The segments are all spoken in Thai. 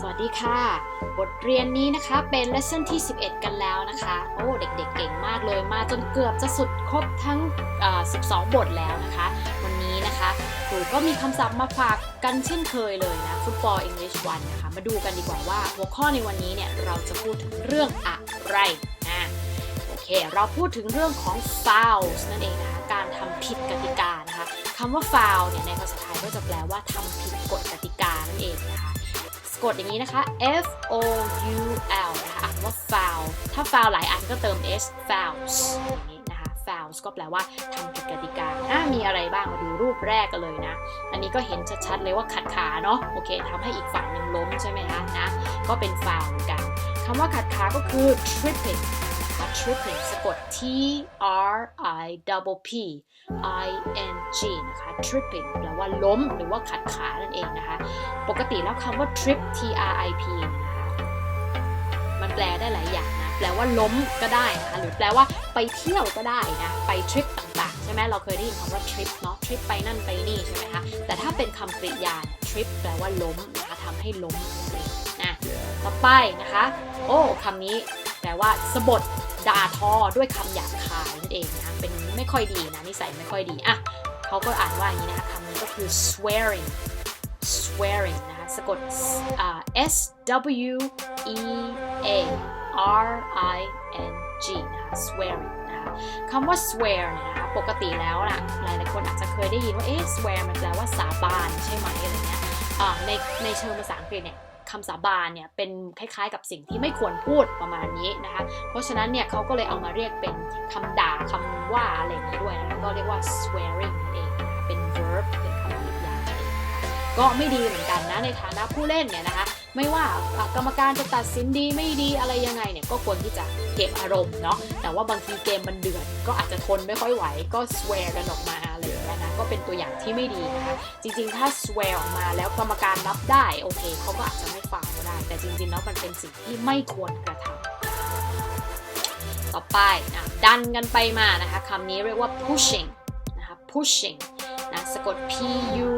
สวัสดีค่ะ บทเรียนนี้นะคะเป็น lesson ที่ 11 กันแล้วนะคะ โอ้เด็กๆเก่งมากเลยมาจนเกือบจะสุดครบทั้งอ่อ12 บทแล้วนะคะ วันนี้นะคะครูก็มีคำศัพท์มาฝากกันเช่นเคยเลยนะ Football English 1นะคะ มาดูกันดีกว่าว่า หัวข้อในวันนี้เนี่ยเราจะพูดถึงเรื่องอะไรนะโอเค เราพูดถึงเรื่องของ fouls นั่นเองนะคะการทำผิดกติกานะคะคำว่า foul เนี่ยในภาษาไทยก็จะแปลว่าทำผิดกฎกติกานั่นเองนะคะ กดอย่างนี้นะคะ F O U L นะคะอ่านว่า foul ถ้า foul หลายอันก็เติม s fouls อย่างนี้นะคะ fouls ก็แปลว่าทำผิดกติกาอ่ามีอะไรบ้างมาดูรูปแรกกันเลยนะ อันนี้ก็เห็นชัดๆเลยว่าขัดขาเนาะโอเคทำให้อีกฝั่งหนึ่งล้มใช่ไหมคะนะ ก็เป็น foul กันคำว่าขัดขาก็คือ tripping tripping สะกด T R I double P I N G นะคะ tripping แปลว่าล้มหรือว่าขัดขานั่นเองนะคะ ปกติแล้วคำว่า trip T R I P เนี่ยนะคะมันแปลได้หลายอย่างนะ แปลว่าล้มก็ได้นะคะหรือแปลว่าไปเที่ยวก็ได้นะ ไปทริปต่างๆ ใช่ไหมเราเคยได้ยินคำว่าทริปเนาะทริปไปนั่นไปนี่ใช่ไหมคะ แต่ถ้าเป็นคำกริยาทริปแปลว่าล้มนะคะทำให้ล้มนั่นเองนะ ต่อไปนะคะ โอ้คำนี้แปลว่าสะบด ด่าทอด้วยคำหยาบคายนั่นเองนะเป็นไม่ค่อยดีนะนิสัยไม่ค่อยดีอะเขาก็อ่านว่าอย่างนี้นะคะคำนี้ก็คือ swearing swearing นะคะสะกดอ่า S W E A R I N G นะคะ swearing นะคะคำว่า swear เนี่ยนะคะปกติแล้วนะหลายๆคนอาจจะเคยได้ยินว่าเอ๊ะ swear มันแปลว่าสาบานใช่ไหมอะไรเงี้ยในในเชิงภาษาอังกฤษเนี่ย คำสาบานเนี่ยเป็นคล้ายๆ กับสิ่งที่ไม่ควรพูดประมาณนี้นะคะ เพราะฉะนั้นเนี่ยเขาก็เลยเอามาเรียกเป็นคำด่าคำว่าอะไรอย่างนี้ด้วยนะคะก็เรียกว่า swearing นั่นเองเป็น verb เป็นคำกริยานั่นเองนะคะก็ไม่ดีเหมือนกันนะในฐานะผู้เล่นเนี่ยนะคะ ไม่ว่ากรรมการจะตัดสินดีไม่ดีอะไรยังไงเนี่ยก็ควรที่จะเก็บอารมณ์เนาะแต่ว่าบางทีเกมมันเดือดก็อาจจะทนไม่ค่อยไหวก็ swear กันออกมาอะไรอย่างเงี้ยนะก็เป็นตัวอย่างที่ไม่ดีนะคะจริงๆ ถ้า swear ออกมาแล้วกรรมการรับได้โอเคเขาก็อาจจะไม่ฟังก็ได้ แต่จริงๆแล้วมันเป็นสิ่งที่ไม่ควรกระทำต่อไปนะดันกันไปมานะคะคำนี้เรียกว่า pushing นะคะ pushing นะสะกด P U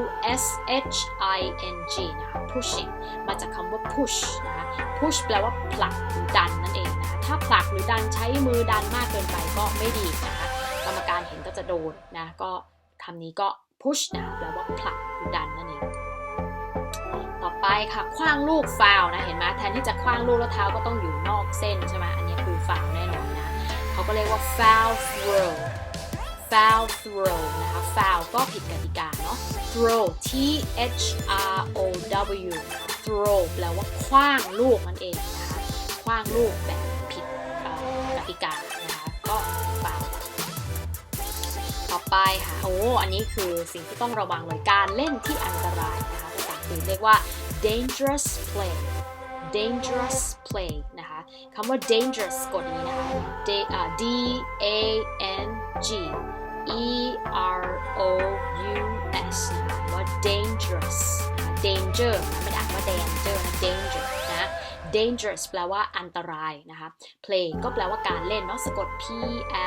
S H I N G นะ pushing มาจากคำว่า push นะคะ push แปลว่าผลักหรือดันนั่นเองนะคะถ้าผลักหรือดันใช้มือดันมากเกินไปก็ไม่ดีนะคะกรรมการเห็นก็จะโดนนะก็คำนี้ก็ push นะแปลว่าผลักหรือดันนั่นเองต่อไปค่ะคว้างลูกฟาวนะเห็นไหมแทนที่จะคว้างลูกแล้วเท้าก็ต้องอยู่นอกเส้นใช่ไหมอันนี้คือฟาวแน่นอนนะเขาก็เรียกว่า foul throw foul throw นะคะ foul ก็ผิดกติกาเนาะ throw T H R O W throw แปลว่าคว้างลูกนั่นเองนะคะคว้างลูกแบบผิดกติกานะคะก็ foul ต่อไปค่ะโอ้อันนี้คือสิ่งที่ต้องระวังเลยการเล่นที่อันตรายนะคะภาษาอังกฤษเรียกว่า dangerous play dangerous play นะคะคำว่า dangerous กดอย่างนี้นะคะ D A N G E R O U S นะว่า dangerous danger นะไม่ได้อ่านว่า danger นะ danger นะ dangerous แปลว่าอันตรายนะคะ play ก็แปลว่าการเล่นเนาะสะกด P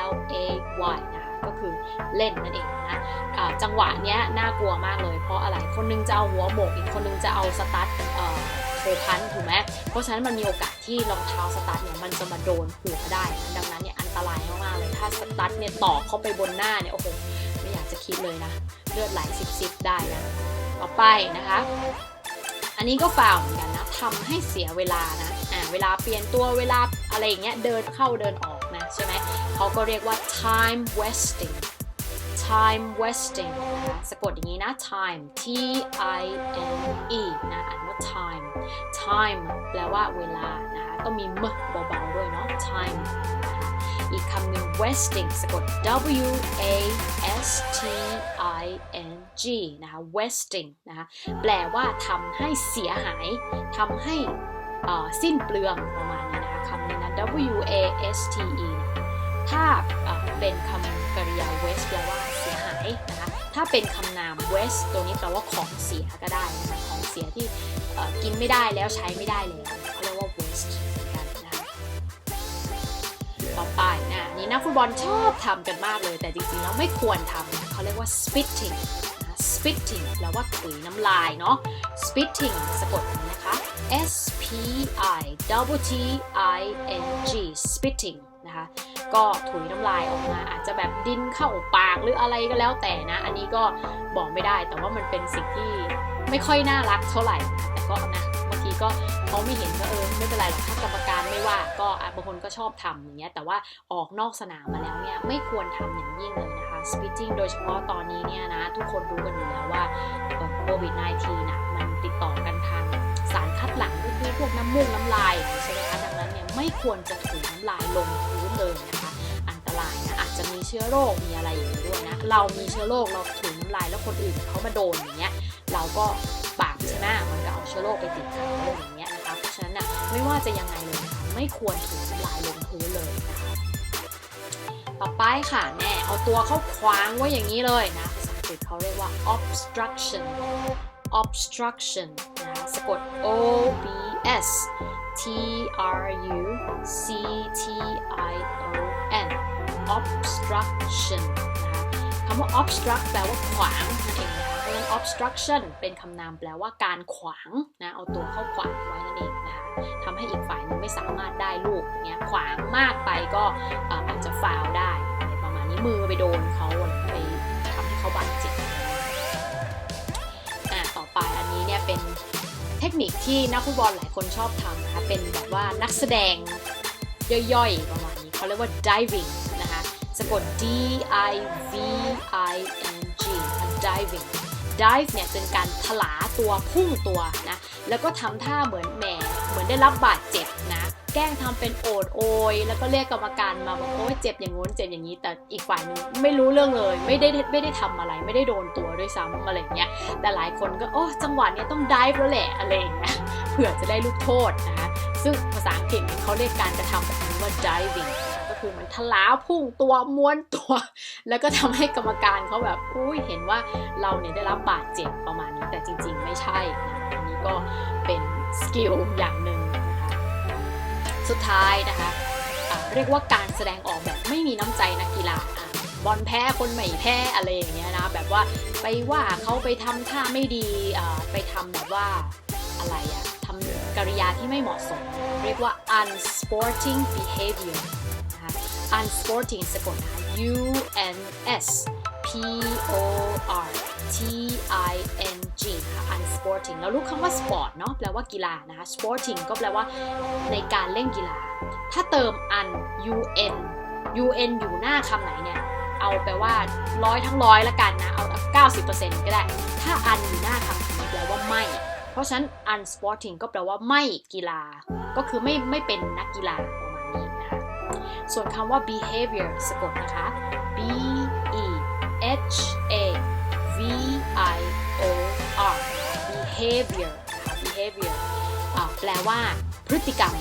L A Y นะ ก็คือเล่นนั่นเองนะอ่าจังหวะเนี้ยน่ากลัวมากเลย เพราะอะไรคนนึงจะเอาหัวโหมกอีกคนนึงจะเอาสตั๊ดเอ่อโทพันถูกไหมเพราะฉะนั้นมันมีโอกาสที่รองเท้าสตั๊ดเนี่ยมันจะมาโดนหัวได้นะดังนั้นเนี่ยอันตรายมากๆเลยถ้าสตั๊ดเนี่ยตอกเข้าไปบนหน้าเนี่ยโอ้โหไม่อยากจะคิดเลยนะเลือดไหลซิบๆได้นะต่อไปนะคะอันนี้ก็ฟาวเหมือนกันนะทำให้เสียเวลานะ อ่า เวลาเปลี่ยนตัว เวลาอะไรอย่างเงี้ย เดินเข้าเดินออก ใช่ไหมเขาก็เรียกว่า time wasting time wasting นะคะสะกดอย่างนี้นะ time T I N E นะอ่านว่า time time แปลว่าเวลานะคะต้องมีมเบาๆด้วยเนาะ time อีกคำหนึ่ง wasting สะกด W A S T I N G นะคะ wasting นะคะแปลว่าทำให้เสียหายทำให้สิ้นเปลืองประมาณ W A S T E ถ้าเป็นคำกริยา waste แปลว่าเสียหายนะคะ ถ้าเป็นคำนาม waste ตัวนี้แปลว่าของเสียก็ได้นะคะของเสียที่กินไม่ได้แล้วใช้ไม่ได้แล้วเขาเรียกว่า waste เหมือนกันนะคะต่อไปนะนี่นักฟุตบอลชอบทำกันมากเลย แต่จริงๆแล้วไม่ควรทำนะเขาเรียกว่า spitting นะ spitting แปลว่าถุยน้ำลายเนาะ spitting สะกดอย่างนี้นะคะ S P I double T I N G spitting นะคะ ก็ถุยน้ำลายออกมา อาจจะแบบดินเข้าปากหรืออะไรก็แล้วแต่นะ อันนี้ก็บอกไม่ได้ แต่ว่ามันเป็นสิ่งที่ไม่ค่อยน่ารักเท่าไหร่ แต่ก็นะบางทีก็เขาไม่เห็นก็เออไม่เป็นไรหรอกถ้ากรรมการไม่ว่าก็บางคนก็ชอบทำอย่างเงี้ย แต่ว่าออกนอกสนามมาแล้วเนี่ยไม่ควรทำอย่างยิ่งเลยนะคะ spitting โดยเฉพาะตอนนี้เนี่ยนะ ทุกคนรู้กันอยู่แล้วว่าโควิด -19 นะมัน วกน้ำมูกน้ำลายใช่ไหมคะดังนั้นเนี่ยไม่ควรจะถุยน้ำลายลงพื้นเลยนะคะ อันตรายนะอาจจะมีเชื้อโรคมีอะไรอย่างนี้ด้วยนะเรามีเชื้อโรคเราถุยน้ำลายแล้วคนอื่นเขามาโดนอย่างเงี้ยเราก็ปากใช่ไหมมันก็เอาเชื้อโรคไปติดเขาอย่างเงี้ยนะคะเพราะฉะนั้นนะไม่ว่าจะยังไงเลยนะคะไม่ควรถุยน้ำลายลงพื้นเลยนะคะต่อไปค่ะแน่เอาตัวเข้าขวางไว้อย่างนี้เลยนะภาษาอังกฤษเขาเรียกว่า obstruction obstruction นะคะสะกด O B S T R U C T I O N obstruction นะคะคำว่า obstruct แปลว่าขวางนั่นเองนะคะเพราะฉะนั้น obstruction เป็นคำนามแปลว่าการขวางนะเอาตัวเข้าขวางไว้นั่นเองนะคะทำให้อีกฝ่ายหนึงไม่สามารถได้ลูกเนี้ยขวางมากไปก็อาจจะฟาวได้ประมาณนี้มือไปโดนเขาอะไรไปทำให้เขาบาดเจ็บ คนิคที่นักฟุตบอลหลายคนชอบทำนะคะเป็นแบบว่านักแสดงย่อยๆประมาณนี้เขาเรียกว่า diving นะคะสะกด D I V I N G diving dive เนี่ยเป็นการถลาตัวพุ่งตัวนะแล้วก็ทำท่าเหมือนแหมเหมือนได้รับบาดเจ็บนะ แกล้งทำเป็นโอดโอย แล้วก็เรียกกรรมการมาบอกโอ้ยเจ็บอย่างงู้นเจ็บอย่างนี้ แต่อีกฝ่ายหนึงไม่รู้เรื่องเลย ไม่ได้ไม่ได้ทำอะไร ไม่ได้โดนตัวด้วยซ้ำอะไรเงี้ยแต่หลายคนก็โอ้จังหวะเนี้ยต้อง dive แล้วแหละอะไรอย่างเงี้ยเผื่อจะได้ลูกโทษนะคะซึ่งภาษาอังกฤษเขาเรียกการกระทำแบบนี้ว่า diving ก็คือมันทะลาพุ่งตัวม้วนตัว แล้วก็ทำให้กรรมการเขาแบบอุ้ยเห็นว่าเราเนี่ยได้รับบาดเจ็บประมาณนี้แต่จริง ๆ ไม่ใช่นะอันนี้ก็เป็นสกิลอย่างหนึ่ง สุดท้ายนะคะเรียกว่าการแสดงออกแบบไม่มีน้ำใจนักกีฬาบอลแพ้คนไม่แพ้อะไรอย่างเงี้ยนะแบบว่าไปว่าเขาไปทำท่าไม่ดีไปทำแบบว่าอะไรอะทำกริยาที่ไม่เหมาะสม เรียกว่า unsporting behavior นะคะ unsporting สะกดนะ U N S P O R T I N G นะคะ unsporting แล้วรู้คำว่า sport เนาะแปลว่ากีฬานะคะ sporting ก็แปลว่าในการเล่นกีฬา ถ้าเติม un u n u n อยู่หน้าคำไหนเนี่ย เอาแปลว่าร้อยทั้งร้อยละกันนะ เอา 90%ก็ได้ ถ้า un อยู่หน้าคำนี้แปลว่าไม่ เพราะฉะนั้น unsporting ก็แปลว่าไม่กีฬา ก็คือไม่ไม่เป็นนักกีฬาประมาณนี้นะคะ ส่วนคำว่า behavior สะกดนะคะ b e h a v i o r behavior นะคะ behavior แปลว่าพฤติกรรม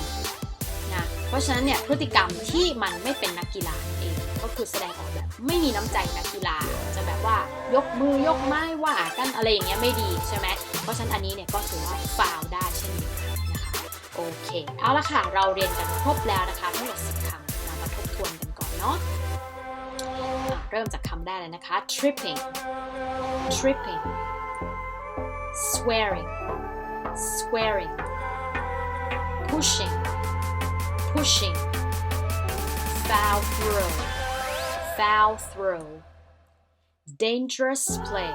นะเพราะฉะนั้นเนี่ยพฤติกรรมที่มันไม่เป็นนักกีฬาเองก็คือแสดงออกแบบไม่มีน้ำใจนักกีฬาจะแบบว่ายกมือยกไม้ว่ากันอะไรอย่างเงี้ยไม่ดีใช่ไหมเพราะฉะนั้นอันนี้เนี่ยก็ถือว่าฟาวได้เช่นเดียวกันนะคะโอเค เอาละค่ะเราเรียนกันครบแล้วนะคะทั้งหมด10คำเรามาทบทวนกันก่อนเนาะอะเริ่มจากคำแรกเลยนะคะ tripping tripping swearing swearing pushing pushing foul throw foul throw dangerous play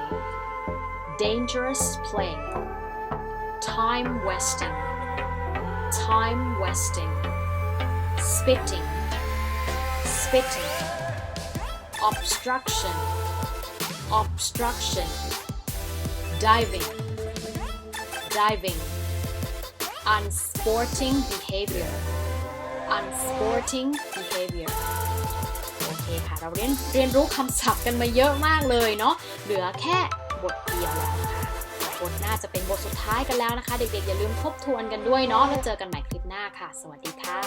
dangerous play time wasting time wasting, spitting, spitting, obstruction, obstruction, diving, diving, unsporting behavior, unsporting behavior โอเคค่ะ เราเรียนเรียนรู้คำศัพท์กันมาเยอะมากเลยเนาะ เหลือแค่บทเดียวแล้วนะคะบทหน้าจะเป็นบทสุดท้ายกันแล้วนะคะ เด็กๆ อย่าลืมทบทวนกันด้วยเนาะ แล้วเจอกันใหม่คลิปหน้าค่ะ สวัสดีค่ะ